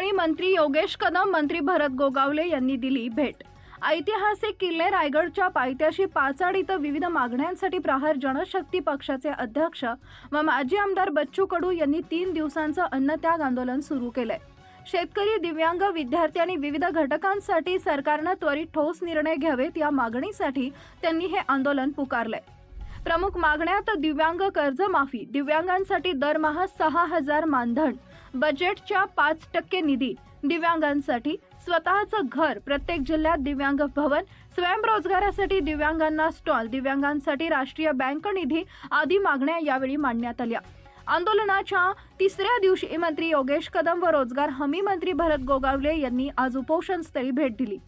ठिकाणी मंत्री योगेश कदम मंत्री भरत गोगावले यांनी दिली भेट. ऐतिहासिक किल्ले रायगडच्या पायथ्याशी पाचाड इथं विविध मागण्यांसाठी प्रहार जनशक्ती पक्षाचे अध्यक्ष व माजी आमदार बच्चू कडू यांनी तीन दिवसांचं अन्नत्याग आंदोलन सुरू केलंय. शेतकरी दिव्यांग विद्यार्थी आणि विविध घटकांसाठी सरकारनं त्वरित ठोस निर्णय घ्यावेत या मागणीसाठी त्यांनी हे आंदोलन पुकारलंय. प्रमुख मागण्यात दिव्यांग कर्जमाफी दिव्यांगांसाठी दरमहा सहा हजार मानधन बजेटच्या पाच टक्के निधी दिव्यांगांसाठी. स्वतःचं घर प्रत्येक जिल्ह्यात दिव्यांग भवन. स्वयंरोजगारासाठी दिव्यांगांना स्टॉल दिव्यांगांसाठी राष्ट्रीय बँक निधी आदी मागण्या यावेळी मांडण्यात आल्या. आंदोलनाच्या तिसऱ्या दिवशी मंत्री योगेश कदम व रोजगार हमी मंत्री भरत गोगावले यांनी आज उपोषणस्थळी भेट दिली.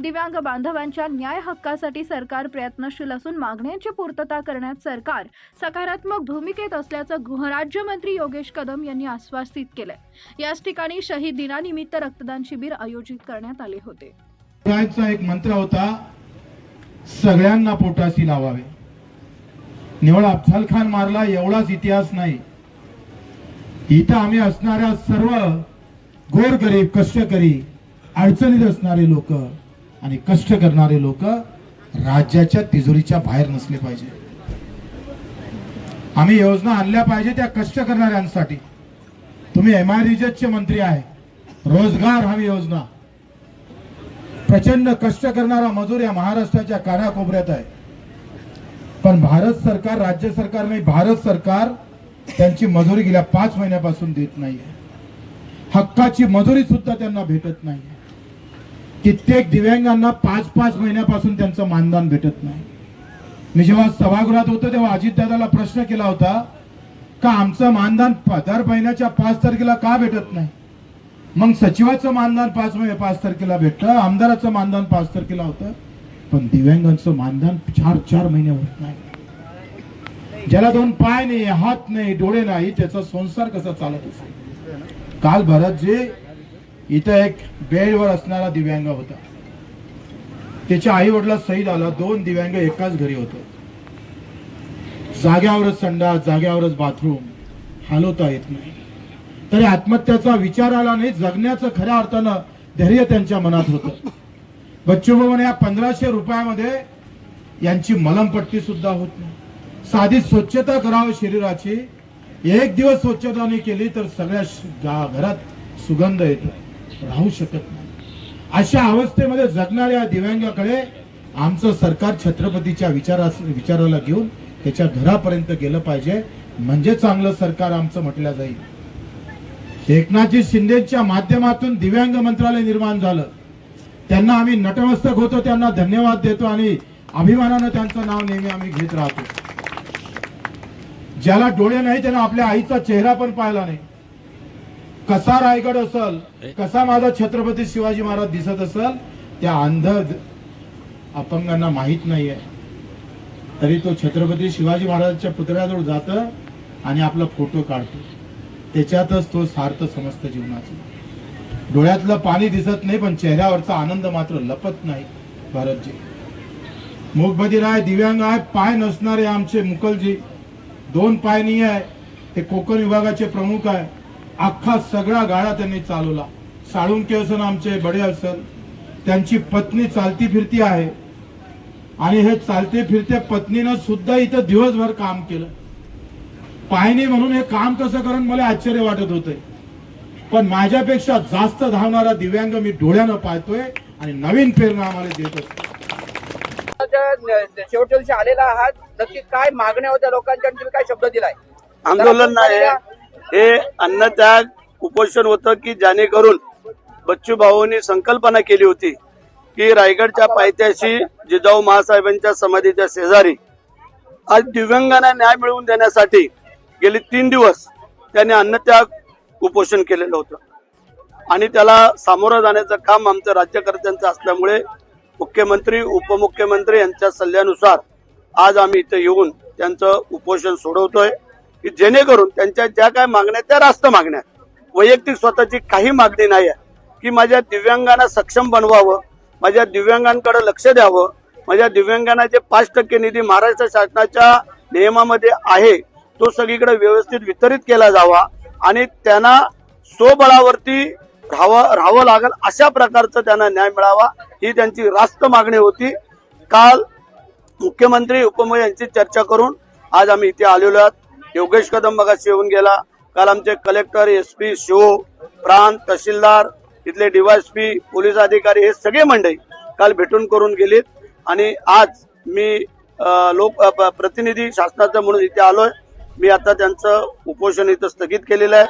दिव्यांग बांधवांच्या न्याय हक्कासाठी सरकार प्रयत्नशील असून मागण्यांची पूर्तता करण्यात सरकार सकारात्मक भूमिकेत असल्याचं गृहराज्यमंत्री योगेश कदम यांनी आश्वासित केलंय. याच ठिकाणी शहीद दिनानिमित्त रक्तदान शिबिर आयोजित करण्यात आले होते. एक मंत्र होता सगळ्यांना पोटाशी लावावे. निवळ अफजल खान मारला एवढाच इतिहास नाही. इथं आम्ही असणाऱ्या सर्व गोरगरीब कष्टकरी अडचणीत असणारे लोक आणि कष्ट करणारे लोक राज्याच्या तिजोरीच्या बाहेर नसले पाहिजे. आम्ही योजना आणल्या पाहिजे त्या कष्ट करणाऱ्यांसाठी. तुम्ही एम आय चे मंत्री आहे. रोजगार हमी योजना. प्रचंड कष्ट करणारा मजूर या महाराष्ट्राच्या कानाकोपऱ्यात आहे. पण भारत सरकार राज्य सरकार नाही भारत सरकार त्यांची मजुरी गेल्या पाच महिन्यापासून देत नाहीये. हक्काची मजुरी सुद्धा त्यांना भेटत नाहीये. कित्येक दिव्यांगांना पाच पाच महिन्यापासून त्यांचं मानधन भेटत नाही. मी जेव्हा सभागृहात होतो तेव्हा अजितदादाला प्रश्न केला होता का आमचं मानधन दर महिन्याच्या पाच तारखेला का भेटत नाही? मग सचिवाचं मानधन पाच महिने पाच तारखेला भेटतं आमदाराचं मानधन पाच तारखेला होतं पण दिव्यांगांचं मानधन चार चार महिने होत नाही. ज्याला दोन पाय नाही हात नाही डोळे नाही त्याचा संसार कसा चालत असेल? काल भरत जे इथं एक बेडवर असणारा दिव्यांग होता. त्याच्या आई वडिला सहीद आला दोन दिव्यांग एकाच घरी होते. जाग्यावरच संडास जाग्यावरच बाथरूम हलवता येत नाही. तरी आत्महत्याचा विचार आला नाही जगण्याचं खऱ्या अर्थानं धैर्य त्यांच्या मनात होतं. बच्चू या पंधराशे रुपयामध्ये यांची मलमपट्टी सुद्धा होत नाही. साधी स्वच्छता करावं शरीराची. एक दिवस स्वच्छता नाही केली तर सगळ्या घरात सुगंध येतो. राहू शकत नाही. अशा अवस्थेमध्ये जगणाऱ्या दिव्यांगाकडे आमचं सरकार छत्रपतीच्या विचारा विचाराला घेऊन त्याच्या घरापर्यंत गेलं पाहिजे. म्हणजे चांगलं सरकार आमचं म्हटलं जाईल. एकनाथजी शिंदेच्या माध्यमातून दिव्यांग मंत्रालय निर्माण झालं. त्यांना आम्ही नटमस्तक होतो त्यांना धन्यवाद देतो आणि अभिमानानं त्यांचं नाव नेहमी आम्ही घेत राहतो. ज्याला डोळे नाही त्यानं आपल्या आईचा चेहरा पण पाहिला नाही. कसा रायगड असल कसा माझा छत्रपती शिवाजी महाराज दिसत असल त्या अंध अपंगांना माहीत नाहीये. तरी तो छत्रपती शिवाजी महाराजांच्या पुतळ्याजवळ जात आणि आपला फोटो काढतो. त्याच्यातच तो सार्थ समजतं जीवनाचं. डोळ्यातलं पाणी दिसत नाही पण चेहऱ्यावरचा आनंद मात्र लपत नाही भारतजी. मूकबधीर आहे दिव्यांग आहे पाय नसणारे आमचे मुकलजी दोन पाय नाही आहे ते कोकण विभागाचे प्रमुख आहे. अख्खा सगळा गाडा त्यांनी चालवला. साळुंके असन आमचे बडे असल त्यांची पत्नी चालती फिरती आहे. आणि हे चालते फिरते पत्नीनं सुद्धा इथं दिवसभर काम केलं. पायनी म्हणून हे काम कसं करून मला आश्चर्य वाटत होतंय. पण माझ्यापेक्षा जास्त धावणारा दिव्यांग मी डोळ्यानं पाहतोय आणि नवीन प्रेरणा आम्हाला देत असतो शेवटच्या दिवशी आलेला आहात. नक्की काय मागण्या होत्या लोकांच्या? तुम्ही काय शब्द दिलाय? आंदोलन नाही. हे अन्नत्याग उपोषण होतं की जेणेकरून बच्चू भाऊंनी संकल्पना केली होती की रायगडच्या पायथ्याशी जिजाऊ महासाहेबांच्या समाधीच्या शेजारी आज दिव्यांगांना न्याय मिळवून देण्यासाठी गेले तीन दिवस त्यांनी अन्नत्याग उपोषण केलेलं होतं. आणि त्याला सामोरं जाण्याचं काम आमचं राज्यकर्त्यांचं असल्यामुळे मुख्यमंत्री उपमुख्यमंत्री यांच्या सल्ल्यानुसार आज आम्ही इथं येऊन त्यांचं उपोषण सोडवतोय. की जेणेकरून त्यांच्या ज्या काय मागण्या त्या रास्त मागण्या आहेत. वैयक्तिक स्वतःची काही मागणी नाही आहे. की माझ्या दिव्यांगांना सक्षम बनवावं माझ्या दिव्यांगांकडे लक्ष द्यावं माझ्या दिव्यांगांना जे पाच टक्के निधी महाराष्ट्र शासनाच्या नियमामध्ये आहे तो सगळीकडे व्यवस्थित वितरित केला जावा आणि त्यांना स्वबळावरती राहावं राहावं लागेल अशा प्रकारचं त्यांना न्याय मिळावा ही त्यांची रास्त मागणी होती. काल मुख्यमंत्री उपमुख्यमंत्री यांची चर्चा करून आज आम्ही इथे आलेलो आहोत. योगेश कदम मगाशी येऊन गेला. काल आमचे कलेक्टर एस पी शिव प्रांत तहसीलदार इथले डीवायसपी पोलीस अधिकारी हे सगळे मंडळी काल भेटून करून गेलीत. आणि आज मी लोक प- प्रतिनिधी शासनाचं म्हणून इथे आलोय. मी आता त्यांचं उपोषण इथं स्थगित केलेलं आहे.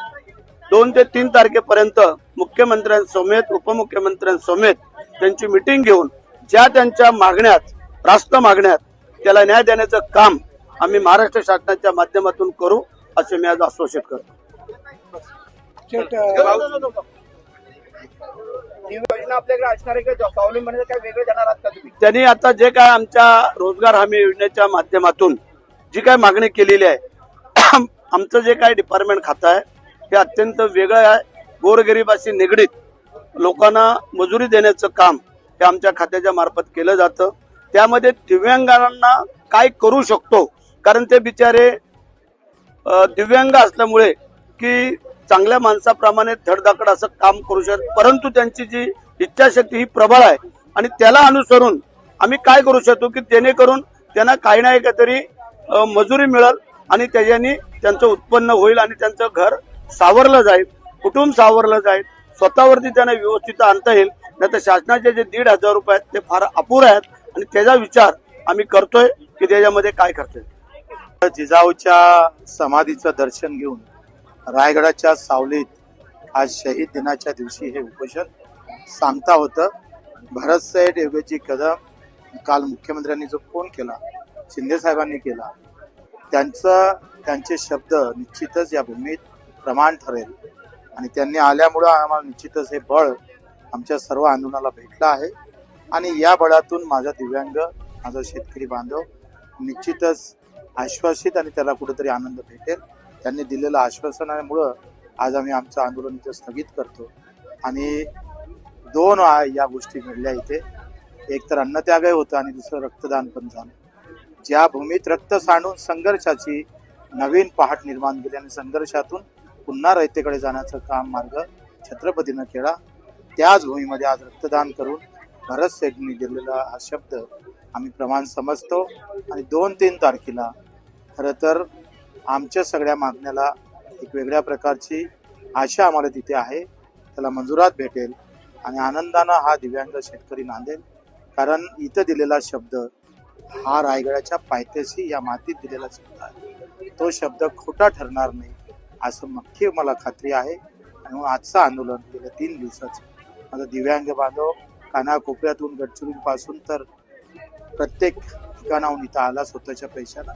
दोन ते तीन तारखेपर्यंत मुख्यमंत्र्यांसमेत उपमुख्यमंत्र्यांसमेत त्यांची मिटिंग घेऊन ज्या त्यांच्या मागण्यात रास्त मागण्यात त्याला न्याय देण्याचं काम आम्ही महाराष्ट्र शासनाच्या माध्यमातून करू असे मी आज आश्वासित करतो. ही त्यांनी आता जे काय आमच्या रोजगार हमी योजनेच्या माध्यमातून जी काय मागणी केलेली आहे आमचं जे काय डिपार्टमेंट खातं आहे हे अत्यंत वेगळं आहे. गोरगरिबाशी निगडीत लोकांना मजुरी देण्याचं काम हे आमच्या खात्याच्या मार्फत केलं जातं. त्यामध्ये दिव्यांगांना काय करू शकतो कारण ते बिचारे दिव्यांग असल्यामुळे की चांगल्या माणसाप्रमाणे धडधाकड असं काम करू शकत परंतु त्यांची जी इच्छाशक्ती ही प्रबळ आहे. आणि त्याला अनुसरून आम्ही काय करू शकतो की जेणेकरून त्यांना काही ना काहीतरी मजुरी मिळेल आणि त्याच्यानी त्यांचं उत्पन्न होईल आणि त्यांचं घर सावरलं जाईल कुटुंब सावरलं जाईल स्वतःवरती त्यांना व्यवस्थित आणता येईल. नाही तर शासनाचे जे दीड हजार रुपये आहेत ते फार अपुरे आहेत आणि त्याचा विचार आम्ही करतोय की त्याच्यामध्ये काय करतोय. जिजाऊच्या समाधीचं दर्शन घेऊन रायगडाच्या सावलीत आज शहीद दिनाच्या दिवशी हे उपोषण सांगता होतं. भरत साहेब कदम काल मुख्यमंत्र्यांनी जो फोन केला शिंदे साहेबांनी केला त्यांचं त्यांचे शब्द निश्चितच या भूमीत प्रमाण ठरेल. आणि त्यांनी आल्यामुळं आम्हाला निश्चितच हे बळ आमच्या सर्व आंदोलनाला भेटलं आहे. आणि या बळातून माझा दिव्यांग माझा शेतकरी बांधव निश्चितच आश्वासित आणि त्याला कुठेतरी आनंद भेटेल. त्यांनी दिलेलं आश्वासनामुळं आज आम्ही आमचं आंदोलन इथे स्थगित करतो. आणि दोन या गोष्टी घडल्या इथे. एक तर अन्नत्यागही होतं आणि दुसरं रक्तदान पण झालं. ज्या भूमीत रक्त सांडून संघर्षाची नवीन पहाट निर्माण केली आणि संघर्षातून पुन्हा रयतेकडे जाण्याचं काम मार्ग छत्रपतीनं केला त्याच भूमीमध्ये आज रक्तदान करून भरत सेठनी दिलेला हा शब्द आम्ही प्रमाण समजतो. आणि दोन तीन तारखेला खरं तर आमच्या सगळ्या मागण्याला एक वेगळ्या प्रकारची आशा आम्हाला तिथे आहे. त्याला मंजुरात भेटेल आणि आनंदानं हा दिव्यांग शेतकरी नांदेल. कारण इथं दिलेला शब्द हा रायगडाच्या पायथ्याशी या मातीत दिलेला शब्द आहे. तो शब्द खोटा ठरणार नाही असं नक्की मला खात्री आहे. आणि म्हणून आजचं आंदोलन गेल्या तीन दिवसाचं. माझा दिव्यांग बांधव कानाकोपऱ्यातून गडचिरोलीपासून तर प्रत्येक ठिकाणाहून इथं आला स्वतःच्या पैशाला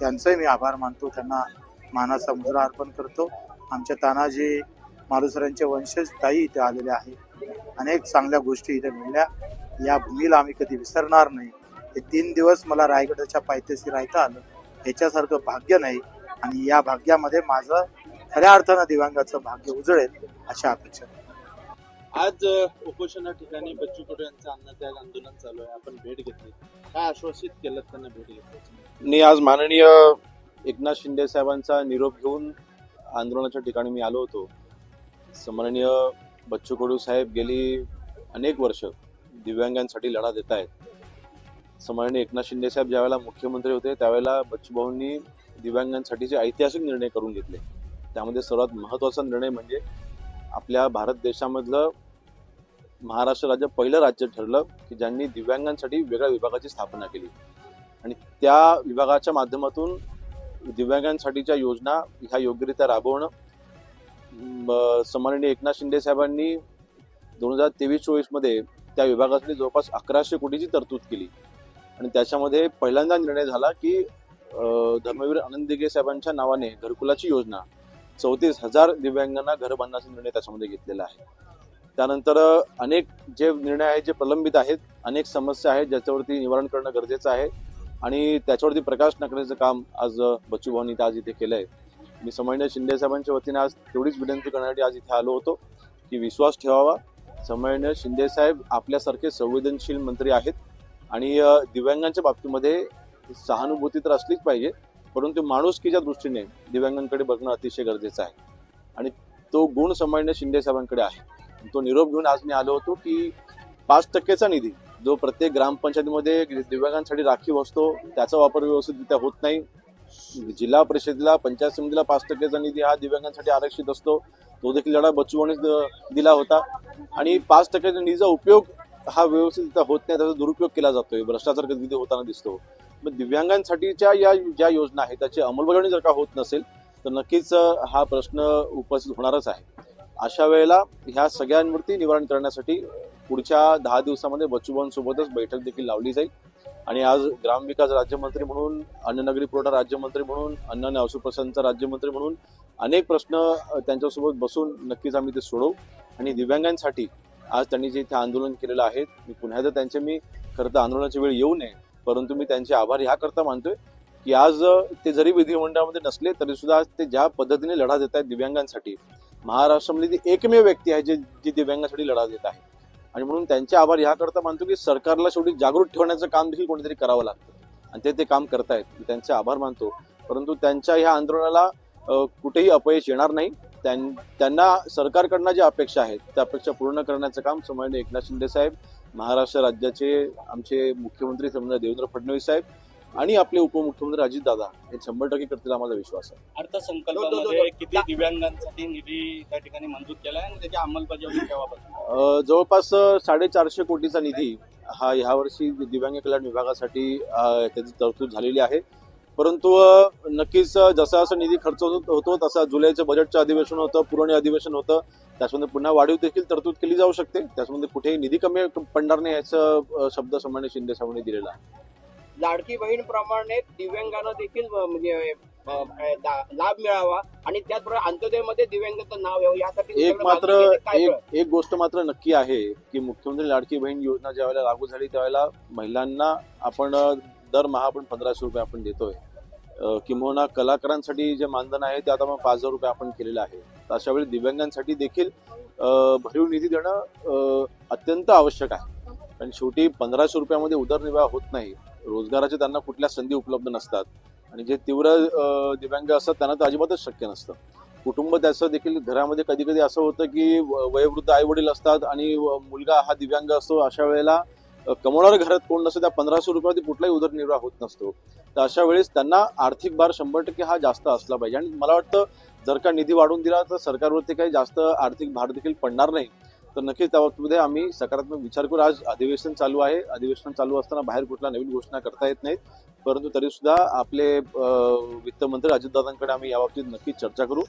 त्यांचंही मी आभार मानतो. त्यांना मानाचा मुद्रा अर्पण करतो. आमच्या तानाजी मालुसरांचे वंशज ताई इथे आलेले आहेत. अनेक चांगल्या गोष्टी इथे घडल्या. या भूमीला आम्ही कधी विसरणार नाही. हे तीन दिवस मला रायगडाच्या पायथ्याशी राहता आलं. याच्यासारखं भाग्य नाही आणि या भाग्यामध्ये माझं खऱ्या अर्थानं दिव्यांगाचं भाग्य उजळेल अशा अपेक्षा. आज उपोषणा ठिकाणी बच्चू कडू यांचं अन्नत्याग आंदोलन चालू आहे. आपण भेट घेतली. काय आश्वासित केलं त्यांना भेट घेतली मी आज माननीय एकनाथ शिंदे साहेबांचा निरोप घेऊन आंदोलनाच्या ठिकाणी मी आलो होतो. सन्माननीय बच्चू कडू साहेब गेली अनेक वर्ष दिव्यांगांसाठी लढा देत आहेत. सन्माननीय एकनाथ शिंदे साहेब ज्यावेळेला मुख्यमंत्री होते त्यावेळेला बच्चूभाऊंनी दिव्यांगांसाठीचे ऐतिहासिक निर्णय करून घेतले त्यामध्ये सर्वात महत्त्वाचा निर्णय म्हणजे आपल्या भारत देशामधलं महाराष्ट्र राज्य पहिलं राज्य ठरलं की ज्यांनी दिव्यांगांसाठी वेगळ्या विभागाची स्थापना केली. आणि त्या विभागाच्या माध्यमातून दिव्यांगांसाठीच्या योजना ह्या योग्यरित्या राबवणं सन्माननीय एकनाथ शिंदे साहेबांनी दोन हजार तेवीस चोवीसमध्ये त्या विभागातली जवळपास अकराशे कोटीची तरतूद केली. आणि त्याच्यामध्ये पहिल्यांदा निर्णय झाला की धर्मवीर आनंद दिघे साहेबांच्या नावाने घरकुलाची योजना चौतीस हजार दिव्यांगांना घर बांधण्याचा निर्णय त्याच्यामध्ये घेतलेला आहे. त्यानंतर अनेक जे निर्णय आहेत जे प्रलंबित आहेत अनेक समस्या आहेत ज्याच्यावरती निवारण करणं गरजेचं आहे आणि त्याच्यावरती प्रकाश टाकण्याचं काम आज बच्चू भाऊनी आज इथे केलं आहे मी समन्वय शिंदे साहेबांच्या वतीने आज तेवढीच विनंती करण्यासाठी आज इथे आलो होतो की विश्वास ठेवावा. समन्वय शिंदे साहेब आपल्यासारखे संवेदनशील मंत्री आहेत आणि दिव्यांगांच्या बाबतीमध्ये सहानुभूती तर असलीच पाहिजे परंतु माणुसकीच्या दृष्टीने दिव्यांगांकडे बघणं अतिशय गरजेचं आहे. आणि तो गुण सन्मान्य शिंदे साहेबांकडे आहे. तो निरोप घेऊन आज मी आलो होतो की पाच टक्केचा निधी जो प्रत्येक ग्रामपंचायतीमध्ये दिव्यांगांसाठी राखीव असतो त्याचा वापर व्यवस्थितरित्या होत नाही. जिल्हा परिषदेला पंचायत समितीला पाच टक्केचा निधी हा दिव्यांगांसाठी आरक्षित असतो. तो देखील लढा बच्चूवानीच दिला होता. आणि पाच टक्क्याच्या निधीचा उपयोग हा व्यवस्थितरित्या होत नाही त्याचा दुरुपयोग केला जातोय. भ्रष्टाचार कधी होताना दिसतो. मग दिव्यांगांसाठीच्या या ज्या योजना आहेत त्याची अंमलबजावणी जर का होत नसेल तर नक्कीच हा प्रश्न उपस्थित होणारच आहे. अशा वेळेला ह्या सगळ्यांवरती निवारण करण्यासाठी पुढच्या दहा दिवसामध्ये बच्चूभाऊंसोबतच बैठक देखील लावली जाईल. आणि आज ग्रामविकास राज्यमंत्री म्हणून अन्ननगरी पुरवठा राज्यमंत्री म्हणून अन्न आणि औषध राज्यमंत्री म्हणून अनेक प्रश्न त्यांच्यासोबत बसून नक्कीच आम्ही ते सोडवू. आणि दिव्यांगांसाठी आज त्यांनी जे इथे आंदोलन केलेलं आहे मी पुन्हा एकदा त्यांचे मी खरं तर आंदोलनाची वेळ येऊ नये परंतु मी त्यांचे आभार ह्याकरता मानतोय की आज ते जरी विधिमंडळामध्ये नसले तरी सुद्धा आज ते ज्या पद्धतीने लढा देत आहेत दिव्यांगांसाठी महाराष्ट्रामध्ये ती एकमेव व्यक्ती आहे जे जी दिव्यांगांसाठी लढा देत आहे. आणि म्हणून त्यांचे आभार ह्याकरता मानतो की सरकारला शेवटी जागृत ठेवण्याचं काम देखील कोणीतरी करावं लागतं. आणि ते ते काम करतायत. मी त्यांचे आभार मानतो. परंतु त्यांच्या ह्या आंदोलनाला कुठेही अपयश येणार नाही. त्यां- त्यांना सरकारकडनं ज्या अपेक्षा आहेत त्या अपेक्षा पूर्ण करण्याचं काम समन्वय एकनाथ शिंदे साहेब महाराष्ट्र राज्याचे आमचे मुख्यमंत्री समजा देवेंद्र फडणवीस साहेब आणि आपले उपमुख्यमंत्री अजितदादा हे शंभर टक्के करतील आम्हाला विश्वास आहे. अर्थसंकल्पामध्ये दो- किती दिव्यांगांसाठी निधी त्या ठिकाणी मंजूर केलाय आणि त्याची अंमलबजावणी केव्हापासून? जवळपास साडेचारशे कोटीचा निधी हा ह्या वर्षी दिव्यांग कल्याण विभागासाठी त्याची तरतूद झालेली आहे. परंतु नक्कीच जसा जसा निधी खर्च होत होतो तसा जुलैचं बजेटचं अधिवेशन होतं पुरवणी अधिवेशन होतं त्याच्यामध्ये पुन्हा वाढीव देखील तरतूद केली जाऊ शकते. त्याच्यामध्ये कुठेही निधी कमी पडणार नाही याचं शब्द सन्मान्य शिंदे साहेबांनी दिलेला आहे. लाडकी बहीण प्रमाणे दिव्यांगांना देखील म्हणजे लाभ मिळावा आणि त्याचबरोबर अंत्योदयमध्ये दिव्यांगाचं नाव यावं यासाठी एक मात्र एक एक गोष्ट मात्र नक्की आहे की मुख्यमंत्री लाडकी बहीण योजना ज्या वेळेला लागू झाली त्यावेळेला महिलांना आपण दरमहा आपण पंधराशे रुपये आपण देतोय. किंबहुना कलाकारांसाठी जे मानधन आहे ते आता मग पाच हजार रुपये आपण केलेलं आहे. तर अशा वेळी दिव्यांगांसाठी देखील भरीव निधी देणं अत्यंत आवश्यक आहे. कारण शेवटी पंधराशे रुपयामध्ये उदरनिर्वाह होत नाही. रोजगाराचे त्यांना कुठल्या संधी उपलब्ध नसतात. आणि जे तीव्र दिव्यांग असतात त्यांना तर अजिबातच शक्य नसतं. कुटुंब त्याचं देखील घरामध्ये कधी कधी असं होतं की व- वयोवृद्ध आई वडील असतात आणि व- मुलगा हा दिव्यांग असतो अशा वेळेला कमवणारं घरात कोण नसतं त्या पंधराशे रुपयावरती कुठलाही उदरनिर्वाह होत नसतो. तर अशा वेळेस त्यांना आर्थिक भार शंभर टक्के हा जास्त असला पाहिजे. आणि मला वाटतं जर का निधी वाढवून दिला तर सरकारवरती काही जास्त आर्थिक भार देखील पडणार नाही. तर नक्कीच त्या बाबतीमध्ये आम्ही सकारात्मक विचार करू. आज अधिवेशन चालू आहे. अधिवेशन चालू असताना बाहेर कुठल्या नवीन घोषणा करता येत नाहीत. परंतु तरी सुद्धा आपले वित्तमंत्री अजितदादांकडे आम्ही याबाबतीत नक्कीच चर्चा करू.